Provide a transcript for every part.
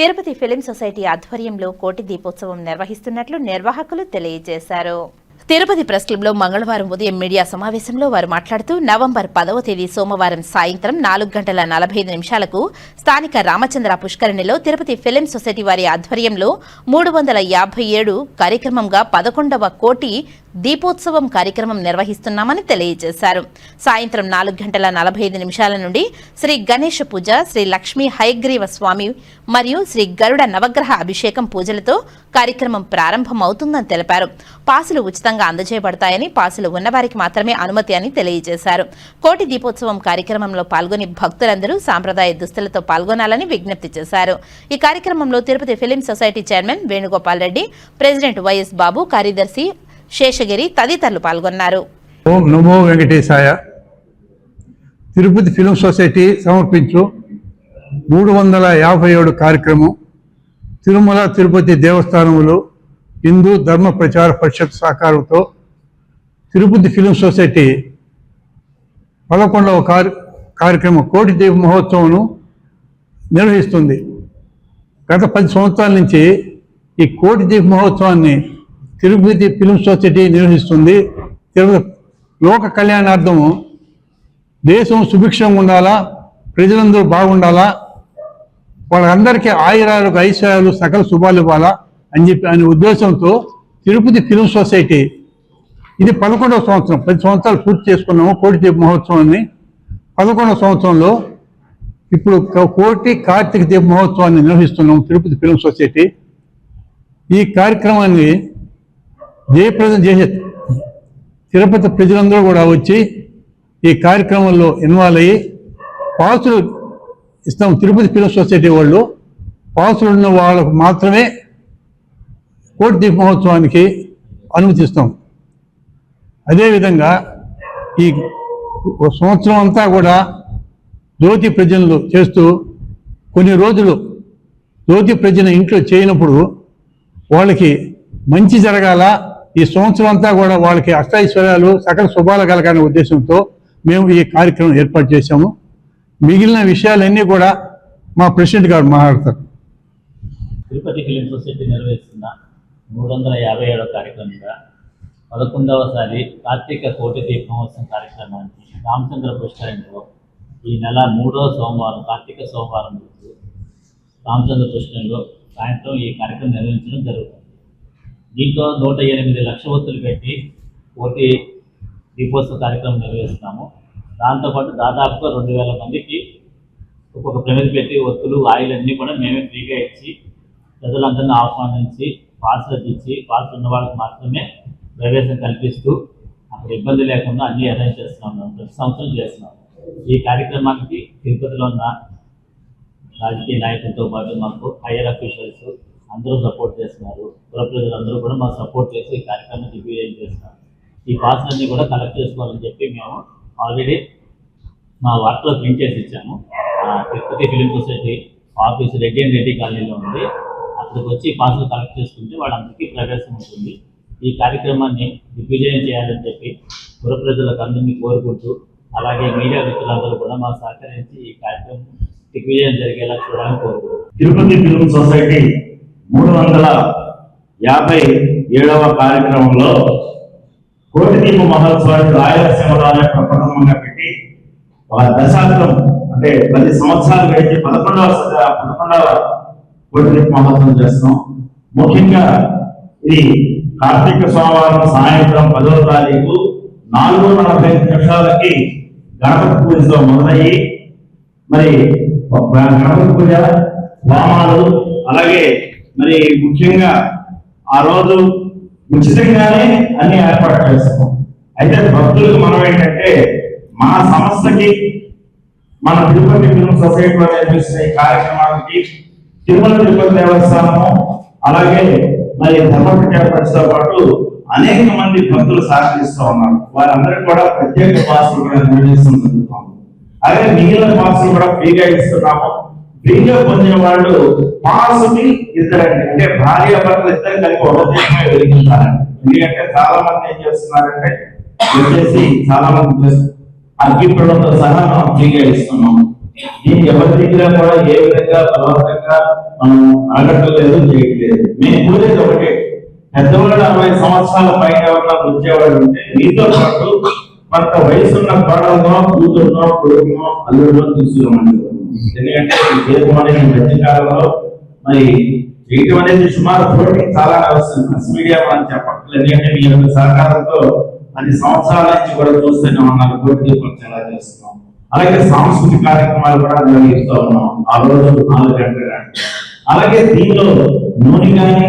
Tirupati film society ఆధ్వర్యంలో కోటి దీపోత్సవం నిర్వహిస్తున్నట్లు నిర్వాహకులు తెలియజేశారు. తిరుపతి ప్రెస్ క్లబ్లో మంగళవారం ఉదయం మీడియా సమావేశంలో వారు మాట్లాడుతూ నవంబర్ పదవ తేదీ సోమవారం సాయంత్రం నాలుగు గంటల నలభై ఐదు నిమిషాలకు స్థానిక రామచంద్ర పుష్కరిణిలో తిరుపతి ఫిలిం సొసైటీ వారి ఆధ్వర్యంలో మూడు వందల యాభై ఏడు కార్యక్రమంగా పదకొండవ కోటి దీపోత్సవం కార్యక్రమం నిర్వహిస్తున్నామని తెలియజేశారు. సాయంత్రం నాలుగు గంటల నలభై ఐదు నిమిషాల నుండి శ్రీ గణేష్ పూజ శ్రీ లక్ష్మీ హయగ్రీవ స్వామి మరియు శ్రీ గరుడ నవగ్రహ అభిషేకం పూజలతో కార్యక్రమం ప్రారంభమవుతుందని తెలిపారు. పాసులు ఉచితంగా అందజేయబడతాయని పాసులు ఉన్నవారికి మాత్రమే అనుమతి అని తెలియజేశారు. కోటి దీపోత్సవం కార్యక్రమంలో పాల్గొని భక్తులందరూ సాంప్రదాయ దుస్తులతో పాల్గొనాలని విజ్ఞప్తి చేశారు. ఈ కార్యక్రమంలో Tirupati film society chairman Venugopal Reddy president YS Babu కార్యదర్శి శేషగిరి తదితరులు పాల్గొన్నారు. ఓం నమో వెంకటేశాయ. తిరుపతి ఫిలిం సొసైటీ సమర్పించు మూడు వందల యాభై ఏడు కార్యక్రమం. తిరుమల తిరుపతి దేవస్థానములు హిందూ ధర్మ ప్రచార పరిషత్ సహకారంతో తిరుపతి ఫిలిం సొసైటీ పదకొండవ కార్య కార్యక్రమం కోటి దీప మహోత్సవం నిర్వహిస్తుంది. గత పది సంవత్సరాల నుంచి ఈ కోటి దీప మహోత్సవాన్ని తిరుపతి ఫిలిం సొసైటీ నిర్వహిస్తుంది. తిరుపతి లోక కళ్యాణార్థము దేశం సుభిక్షంగా ఉండాలా ప్రజలందరూ బాగుండాలా వాళ్ళందరికీ ఆయురాలకు ఐశ్వర్యాలు సకల శుభాలు ఇవ్వాలా అని చెప్పి అనే ఉద్దేశంతో తిరుపతి ఫిలిం సొసైటీ ఇది పదకొండవ సంవత్సరం పది సంవత్సరాలు పూర్తి చేసుకున్నాము కోటి దీప మహోత్సవాన్ని. పదకొండవ సంవత్సరంలో ఇప్పుడు కోటి కార్తీక దీప మహోత్సవాన్ని నిర్వహిస్తున్నాము తిరుపతి ఫిలిం సొసైటీ. ఈ కార్యక్రమాన్ని జయప్రదం చేసే తిరుపతి ప్రజలందరూ కూడా వచ్చి ఈ కార్యక్రమంలో ఇన్వాల్వ్ అయ్యి పాసులు ఇస్తాం తిరుపతి ఫిలిం సొసైటీ వాళ్ళు. పాసులు ఉన్న వాళ్ళకు మాత్రమే కోటి దీప మహోత్సవానికి అనుమతిస్తాం. అదేవిధంగా ఈ సంవత్సరం అంతా కూడా జ్యోతి ప్రజలు చేస్తూ కొన్ని రోజులు జ్యోతి ప్రజల ఇంట్లో చేయనప్పుడు వాళ్ళకి మంచి జరగాల. ఈ సంవత్సరం అంతా కూడా వాళ్ళకి అష్టైశ్వర్యాలు సకల శుభాలు కలగాలనే ఉద్దేశంతో మేము ఈ కార్యక్రమం ఏర్పాటు చేశాము. మిగిలిన విషయాలన్నీ కూడా మా ప్రెసిడెంట్ గారు మాట్లాడతారు. తిరుపతి ఫిలిం సొసైటీ నిర్వహిస్తున్న మూడు వందల యాభై ఏడవ కార్యక్రమంగా పదకొండవసారి కార్తీక కోటి దీపోత్సవం కార్యక్రమానికి రామచంద్ర పుష్కరంలో ఈ నెల మూడవ సోమవారం కార్తీక సోమవారం రోజు రామచంద్ర పుష్కరంలో సాయంత్రం ఈ కార్యక్రమం నిర్వహించడం జరుగుతుంది. దీంట్లో నూట ఎనిమిది లక్ష ఒత్తులు పెట్టి కోటి దీపోత్సవ కార్యక్రమం నిర్వహిస్తున్నాము. దాంతోపాటు దాదాపుగా రెండు వేల మందికి ఒక్కొక్క ప్రమిది పెట్టి ఒత్తులు ఆయిల్ అన్నీ కూడా మేమే ఫ్రీగా ఇచ్చి ప్రజలందరినీ ఆహ్వానించి పాసులు ఇచ్చి పాసులు ఉన్న వాళ్ళకి మాత్రమే ప్రవేశం కల్పిస్తూ అక్కడ ఇబ్బంది లేకుండా అన్ని అరేంజ్ చేస్తున్నాం ప్రతి సంవత్సరం చేస్తున్నాం. ఈ కార్యక్రమానికి తిరుపతిలో ఉన్న రాజకీయ నాయకులతో పాటు మాకు హైయర్ అఫీషియల్స్ అందరూ సపోర్ట్ చేస్తున్నారు. పుర ప్రజలందరూ కూడా మాకు సపోర్ట్ చేసి ఈ కార్యక్రమం దిగ్విజయం చేస్తున్నారు. ఈ పాసులన్నీ కూడా కలెక్ట్ చేసుకోవాలని చెప్పి మేము ఆల్రెడీ మా వార్తలో ప్రింట్ చేసి ఇచ్చాము. Tirupati film society office Reddy and Reddy కాలనీలో ఉంది. అక్కడికి వచ్చి పాసులు కలెక్ట్ చేసుకుంటే వాళ్ళందరికీ ప్రవేశం ఉంటుంది. ఈ కార్యక్రమాన్ని దిగ్విజయం చేయాలని చెప్పి పుర ప్రజలకు అందరినీ కోరుకుంటూ అలాగే మీడియా మిత్రులందరూ కూడా మాకు సహకరించి ఈ కార్యక్రమం దిగ్విజయం జరిగేలా చూడాలని కోరుకుంటున్నాం. తిరుపతి ఫిల్మ్ సొసైటీ మూడు వందల యాభై ఏడవ కార్యక్రమంలో కోటి మహోత్సవాన్ని రాయలసీమ రాయలసీమలోనే ప్రప్రథమంగా పెట్టి ఒక దశాబ్దం అంటే పది సంవత్సరాలు గడిచి పదకొండవ పదకొండవ కోటి దీప చేస్తాం. ముఖ్యంగా ఇది కార్తీక సోమవారం సాయంత్రం పదవ తారీఖు నాలుగు నలభై ఐదు నిమిషాలకి గణపతి పూజతో మొదలయ్యి మరి గణపతి పూజ హోమాలు అలాగే మరి ముఖ్యంగా ఆ రోజు ఉచితంగానే అన్ని ఏర్పాటు చేస్తాం. అయితే భక్తులకు మనం ఏంటంటే మన సంస్థకి మన తిరుపతి ఫిల్మ్ సొసైటీలో నిర్మిస్తున్న ఈ కార్యక్రమానికి తిరుమల తిరుపతి దేవస్థానము అలాగే మరి ధర్మపతి పరిస్థితితో పాటు అనేక మంది భక్తులు సహకరిస్తూ ఉన్నారు. వారందరికీ కూడా ప్రత్యేక పాసులు కూడా నిర్వహిస్తూ జరుగుతాం అలాగే మిగిలిన పాసులు కూడా ఫ్రీగా ఇస్తున్నాము. ఫ్రీగా పొందిన వాళ్ళు పాసుని ఇద్దరండి. అంటే భార్య భర్తలు ఇద్దరు కలిపి ఒక వెలిగించాలండి ఎందుకంటే చాలా మంది ఏం చేస్తున్నారంటే వచ్చేసి చాలా మంది చేస్తున్నారు. సహా మనం ఫ్రీగా ఇస్తున్నాం దీన్ని ఎవరి దగ్గర కూడా ఏ విధంగా బలవంతంగా మనం అడగట్లేదు చేయట్లేదు. మేము కోరేది ఒకటే పెద్దవాళ్ళు అరవై సంవత్సరాల పైన ఎవరన్నా వచ్చేవాళ్ళు ఉంటే మీతో పాటు కొంత వయసు ఉన్న కోడలనో కూతురునో కొడుకునో అల్లుడునో తీసుకురమండి ఎందుకంటే ఈ దేశం అనేది మధ్య కాలంలో మరి చేయటం అనేది సుమారు పోటీ చాలా అవసరం ప్రెస్ మీడియా మనం చెప్పట్లేదు. ఎందుకంటే మీ యొక్క సహకారంతో పది సంవత్సరాల నుంచి కూడా చూస్తూనే ఉన్నారు పోటీ దీపం చాలా చేస్తున్నాం. అలాగే సాంస్కృతిక కార్యక్రమాలు కూడా నిర్వహిస్తూ ఉన్నాం. ఆ రోజు నాలుగు గంటలు కానీ. అలాగే దీనిలో నూనె కానీ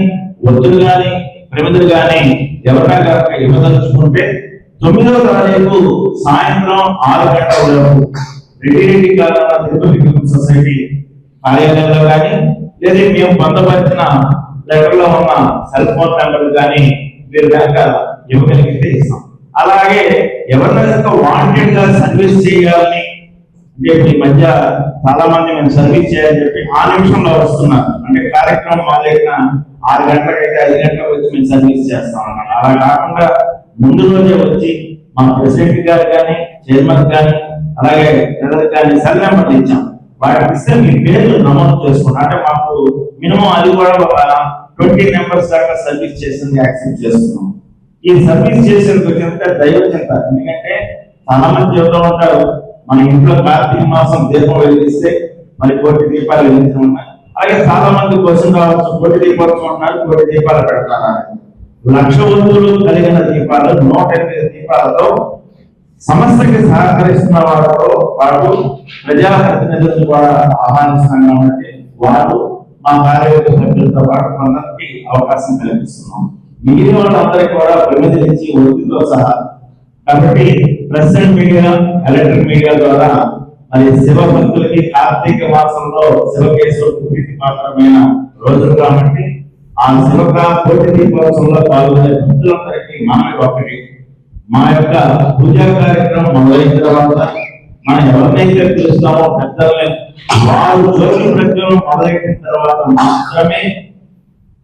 ఒత్తులు కానీ ప్రమిదలు కానీ ఎవరైనా కనుక ఇవ్వదలుచుకుంటే తొమ్మిదవ తారీఖు సాయంత్రం ఆరు గంటల వరకు రెడ్డి రెడ్డి కాలంలో తిరుపతి సొసైటీ కార్యాలయంలో కానీ లేదా మేము పొందపరిచిన లెటర్లో ఉన్న సెల్ ఫోన్ నెంబర్ కానీ మీరు కనుక ఇవ్వగలిగితే ఇస్తాం. అలాగే ఎవరైనా వాంటెడ్గా సర్వీస్ చేయాలని అంటే ఈ మధ్య చాలా మంది మేము సర్వీస్ చేయాలని చెప్పి ఆ నిమిషంలో వస్తున్నారు. అంటే కార్యక్రమం మొదలైన ఆరు గంటలకైతే ఐదు గంటలకు వచ్చి మేము సర్వీస్ చేస్తాం అన్నమాట అలా కాకుండా ముందు రోజే వచ్చి మా ప్రెసిడెంట్ గారు కానీ చైర్మన్ కానీ అలాగే ట్రెజరర్ కానీ సెల్ నెంబర్లు ఇచ్చాం వాటికి ఇస్తే మీ పేర్లు నమోదు చేసుకున్నాం. అంటే మాకు మినిమం అది కూడా ఒక ట్వంటీ మెంబర్స్ దాకా సర్వీస్ చేసింది యాక్సెప్ట్ చేస్తున్నాం. ఈ సర్వీస్ చేసేందుకు చింత దైవచింత. ఎందుకంటే చాలా మంది చెబుతూ ఉంటారు మన ఇంట్లో కార్తీక మాసం దీపం వెలిగిస్తే మరి కోటి దీపాలు వెలిగించడం ఉన్నాయి అలాగే చాలా మంది క్వశ్చన్ కావచ్చు కోటి దీపోత్సవం ఉన్నారు కోటి దీపాలు పెడతారు. లక్ష వస్తువులు కలిగిన దీపాలు నూట ఎనిమిది దీపాలతో సమస్యకి సహకరిస్తున్న వారితో పాటు ప్రజాప్రతినిధులను కూడా ఆహ్వానిస్తున్నాం కాబట్టి వారు మా కార్యవర్గ సభ్యులతో పాటు కొందరికి అవకాశం కల్పిస్తున్నాం. మిగిలిన వాళ్ళందరికీ కూడా ప్రతినిధించి ఒత్తిడితో సహా. కాబట్టి press and media electric media ద్వారా మరి శివ భక్తులకి కార్తీక మాసంలో శివకేశ్వర ప్రీతి పాత్రమైన రోజులు కాబట్టి ఆ శివక కోటి దీపోత్సవంలో పాల్గొనే భక్తులందరికీ మనమే ఒకటి మా యొక్క పూజా కార్యక్రమం మొదలైన తర్వాత మనం ఎవరినైతే పిలుస్తామో పెద్దల్ని వారు జ్యోతి ప్రక్రియను మొదలెట్టిన తర్వాత మాత్రమే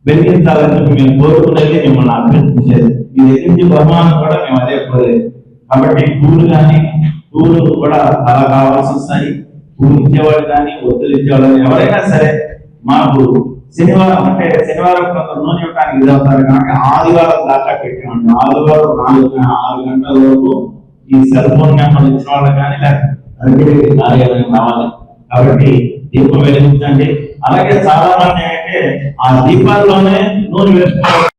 వెలిగించాలని మేము కోరుకునేది మిమ్మల్ని అభ్యర్థించేది. మీ ఎదిరించి బహుమానం కూడా మేము అదే కోరేది. కాబట్టి పూలు కానీ పూలు కూడా చాలా కావాల్సి వస్తాయి పూలు ఇచ్చేవాళ్ళు కానీ ఒత్తులు ఇచ్చేవాళ్ళు కానీ ఎవరైనా సరే మాకు శనివారం అంటే శనివారం కొంత నూనె ఇవ్వడానికి ఇది అవుతారు కానీ ఆదివారం దాకా పెట్టామండి ఆదివారం నాలుగు ఆరు గంటల వరకు ఈ సెల్ ఫోన్ నెంబర్ ఇచ్చిన వాళ్ళు కానీ లేకపోతే కార్యాలయం రావాలి. కాబట్టి దీపం వెలిగించండి. అలాగే చాలా మంది ఏంటంటే ఆ దీపాల్లోనే నూనె వేసుకోవాలి.